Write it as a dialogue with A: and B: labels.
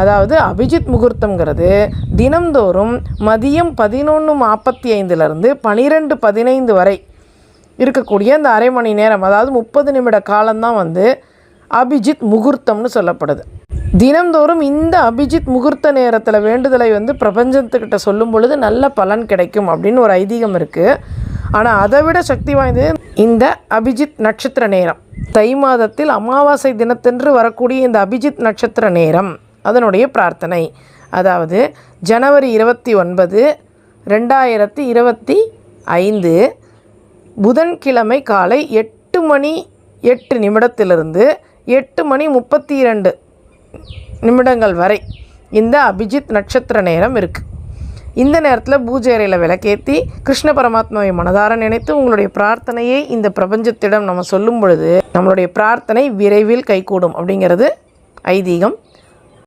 A: அதாவது அபிஜித் முகூர்த்தங்கிறது தினம்தோறும் மதியம் பதினொன்று நாற்பத்தி ஐந்துலேருந்து பனிரெண்டு பதினைந்து வரை இருக்கக்கூடிய இந்த அரை மணி நேரம் அதாவது முப்பது நிமிட காலம்தான் வந்து அபிஜித் முகூர்த்தம்னு சொல்லப்படுது. தினம்தோறும் இந்த அபிஜித் முகூர்த்த நேரத்தில் வேண்டுதலை வந்து பிரபஞ்சத்துக்கிட்ட சொல்லும் பொழுது நல்ல பலன் கிடைக்கும் அப்படின்னு ஒரு ஐதீகம் இருக்குது ஆனால் அதை விட சக்தி வாய்ந்தது இந்த அபிஜித் நட்சத்திர நேரம். தை மாதத்தில் அமாவாசை தினத்தன்று வரக்கூடிய இந்த அபிஜித் நட்சத்திர நேரம். அதனுடைய பிரார்த்தனை. அதாவது ஜனவரி இருபத்தி ஒன்பது ரெண்டாயிரத்தி இருபத்தி ஐந்து புதன்கிழமை காலை எட்டு மணி எட்டு நிமிடத்திலிருந்து எட்டு மணி முப்பத்தி இரண்டு நிமிடங்கள் வரை இந்த அபிஜித் நட்சத்திர நேரம் இருக்குது இந்த நேரத்தில் பூஜை அறையில் விளக்கேற்றி கிருஷ்ண பரமாத்மாவை மனதார நினைத்து உங்களுடைய பிரார்த்தனையை இந்த பிரபஞ்சத்திடம் நம்ம சொல்லும் பொழுது நம்மளுடைய பிரார்த்தனை விரைவில் கைகூடும் அப்படிங்கிறது ஐதீகம்.